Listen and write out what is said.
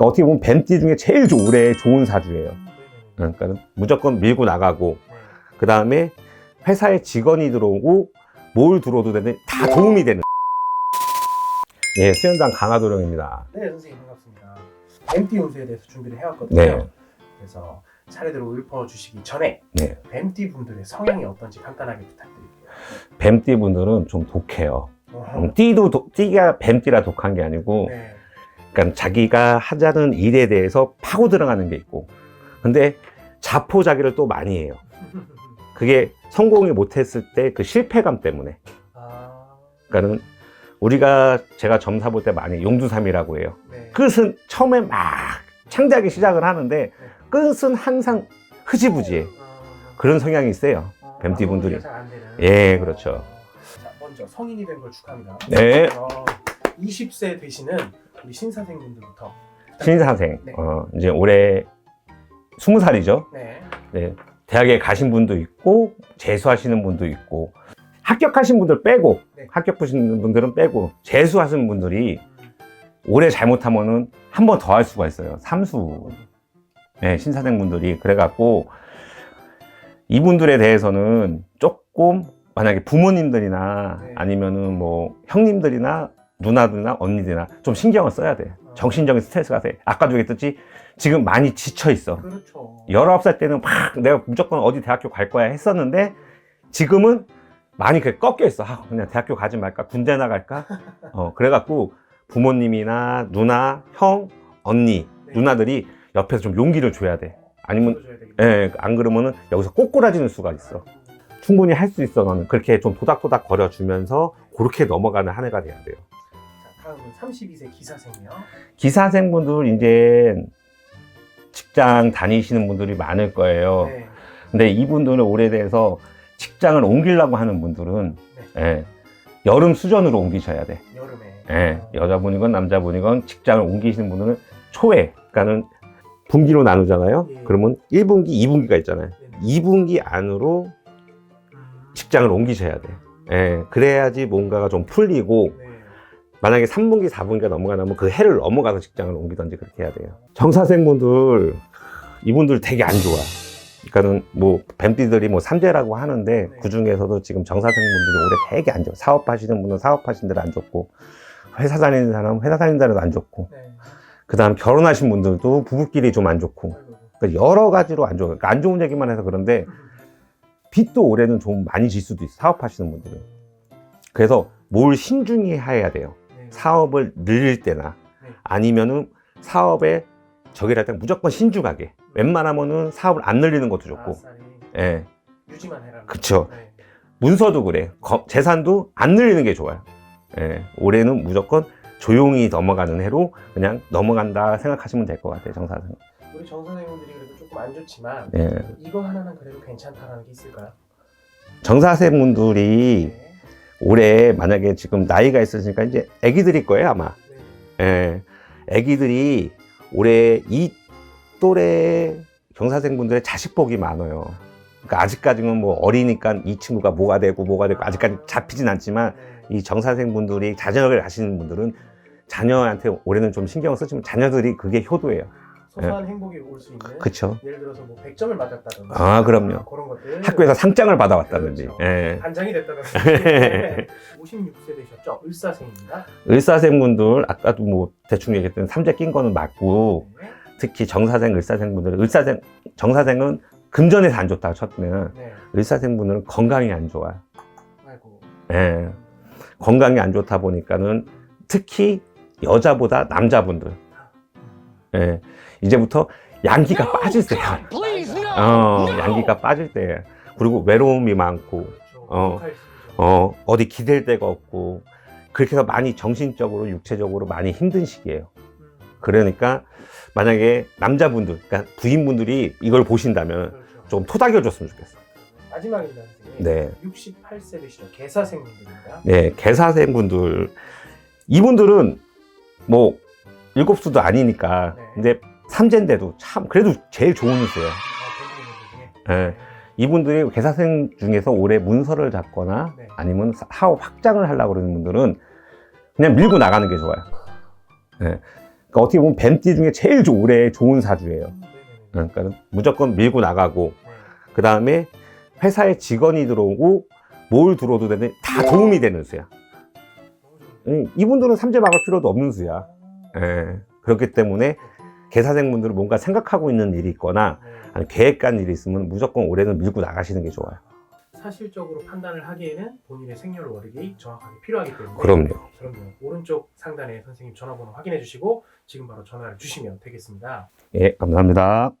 그러니까 어떻게 보면 뱀띠 중에 제일 조- 올해 좋은 사주예요. 네네네. 그러니까 무조건 밀고 나가고 네. 그 다음에 회사에 직원이 들어오고 뭘 들어도 되는 다 도움이 되는. 예, 수연장 강화도령입니다. 네, 선생님 반갑습니다. 뱀띠 운세에 대해서 준비를 해왔거든요. 네. 그래서 차례대로 읊어주시기 전에 네. 뱀띠 분들의 성향이 어떤지 간단하게 부탁드릴게요. 뱀띠 분들은 좀 독해요. 음, 띠도 독- 띠가 뱀띠라 독한 게 아니고, 네. 그러니까 자기가 하자는 일에 대해서 파고 들어가는 게 있고, 근데 자포자기를 또 많이 해요. 그게 성공이 못했을 때 그 실패감 때문에. 아, 그러니까는 우리가 제가 점사 볼때 많이 용두삼이라고 해요. 네. 끝은 처음에 막 창작하기 시작을 하는데 끝은 항상 흐지부지해. 아, 그런 성향이 있어요. 아, 뱀띠 분들이. 예, 그렇죠. 자, 먼저 성인이 된 걸 축하합니다. 네. 어, 20세 되시는 우리 신사생분들부터. 신사생. 네. 어, 이제 올해 20살이죠. 네. 네. 대학에 가신 분도 있고, 재수하시는 분도 있고, 합격하신 분들 빼고, 네. 합격하신 분들은 빼고, 재수하신 분들이 올해 잘못하면은 한 번 더 할 수가 있어요. 삼수. 네, 신사생 분들이. 그래갖고, 이분들에 대해서는 조금, 만약에 부모님들이나 네. 아니면은 뭐 형님들이나 누나들이나 언니들이나 좀 신경을 써야 돼. 정신적인 스트레스가 돼. 아까도 얘기했듯이 지금 많이 지쳐 있어. 그렇죠. 19살 때는 막 내가 무조건 어디 대학교 갈 거야 했었는데 지금은 많이 그게 꺾여 있어. 아, 그냥 대학교 가지 말까? 군대 나갈까? 어, 그래갖고 부모님이나 누나, 형, 언니, 네. 누나들이 옆에서 좀 용기를 줘야 돼. 아니면. 예, 안 그러면은 여기서 꼬꾸라지는 수가 있어. 충분히 할 수 있어, 너는. 그렇게 좀 도닥도닥 거려주면서 그렇게 넘어가는 한 해가 돼야 돼요. 자, 다음은 32세 기사생이요. 기사생분들 이제 직장 다니시는 분들이 많을 거예요. 네. 근데 이분들은 오래돼서 직장을 옮기려고 하는 분들은 네. 예, 여름 수전으로 옮기셔야 돼. 여름에. 예, 어, 여자분이건 남자분이건 직장을 옮기시는 분들은 초에, 그러니까는 분기로 나누잖아요. 예. 그러면 1분기, 2분기가 있잖아요. 네네. 2분기 안으로 음, 직장을 옮기셔야 돼. 예, 그래야지 뭔가가 좀 풀리고 네. 만약에 3분기, 4분기가 넘어가면 그 해를 넘어가서 직장을 옮기던지 그렇게 해야 돼요. 정사생분들, 이분들 되게 안 좋아. 그러니까는 뭐 뱀띠들이 뭐 삼재라고 하는데 네. 그 중에서도 지금 정사생분들이 올해 되게 안 좋아. 사업하시는 분은 사업하시는 대로 안 좋고 회사 다니는 사람은 회사 다니는 대로 안 좋고 네. 그 다음 결혼하신 분들도 부부끼리 좀 안 좋고. 그러니까 여러 가지로 안 좋아. 그러니까 안 좋은 얘기만 해서 그런데 빚도 올해는 좀 많이 질 수도 있어. 사업하시는 분들은. 그래서 뭘 신중히 해야 돼요. 네. 사업을 늘릴 때나 네. 아니면은 사업에 저기를 할때 무조건 신중하게 웬만하면은 사업을 안 늘리는 것도 좋고 예 유지만 해라. 그쵸. 네. 문서도 그래 거- 재산도 안 늘리는 게 좋아요 예 올해는 무조건 조용히 넘어가는 해로 그냥 넘어간다 생각하시면 될 것 같아요 정사생 우리 정 선생님들이 그래도 조금 안 좋지만 예 이거 하나는 그래도 괜찮다라는 게 있을까요? 정사생 분들이 네. 올해 만약에 지금 나이가 있으니까 이제 아기들일 거예요 아마 네. 예, 아기들이 올해 이 또래 경사생분들의 자식복이 많아요. 그러니까 아직까지는 뭐 어리니까 이 친구가 뭐가 되고 뭐가 되고 아직까지 잡히진 않지만 네. 이 정사생분들이 자녀를 가시는 분들은 자녀한테 올해는 좀 신경을 쓰지만 자녀들이 그게 효도예요. 소소한 행복이 올 수 있는 네. 그쵸? 예를 들어서 뭐 100점을 맞았다든지 아, 그럼요. 그런 것들 학교에서 상장을 받아왔다든지. 그렇죠. 예. 반장이 됐다든지 네. 56세 되셨죠? 을사생입니다. 을사생분들 아까도 뭐 대충 얘기했던 삼재 낀 거는 맞고 네. 특히 정사생, 을사생분들은 을사생, 정사생은 금전에서 안 좋다고 쳤으면 네. 을사생분들은 건강이 안 좋아요. 아이고. 예. 건강이 안 좋다 보니까는 특히 여자보다 남자분들, 예. 이제부터 양기가 빠질 때야. 어. 양기가 빠질 때. 그리고 외로움이 많고, 그렇죠. 어. 어, 어디 기댈 데가 없고, 그렇게 해서 많이 정신적으로, 육체적으로 많이 힘든 시기예요. 음, 그러니까 만약에 남자분들, 그러니까 부인분들이 이걸 보신다면 그렇죠. 좀 토닥여 줬으면 좋겠어. 마지막입니다, 선생님. 네. 68세 되시죠? 개사생분들입니다. 네, 개사생 분들 이분들은 뭐 일곱 수도 아니니까 네. 근데 삼재인데도 참 그래도 제일 좋은. 아, 뱀분들 중에. 예. 이분들이 개사생 중에서 올해 문서를 잡거나 네. 아니면 사업 확장을 하려고 그러는 분들은 그냥 밀고 나가는 게 좋아요. 예. 그러니까 어떻게 보면 뱀띠 중에 제일 조- 올해 좋은 사주예요. 음, 네네네. 그러니까 무조건 밀고 나가고 네. 그 다음에 회사에 직원이 들어오고 뭘 들어도 되는 다 도움이 되는 수야. 음, 이분들은 삼재 막을 필요도 없는 수야. 예. 그렇기 때문에 개사생분들은 뭔가 생각하고 있는 일이 있거나 네. 아니, 계획한 일이 있으면 무조건 올해는 밀고 나가시는 게 좋아요. 사실적으로 판단을 하기에는 본인의 생년월일이 정확하게 필요하기 때문에 그럼요. 그럼요. 오른쪽 상단에 선생님 전화번호 확인해 주시고 지금 바로 전화를 주시면 되겠습니다. 예, 감사합니다.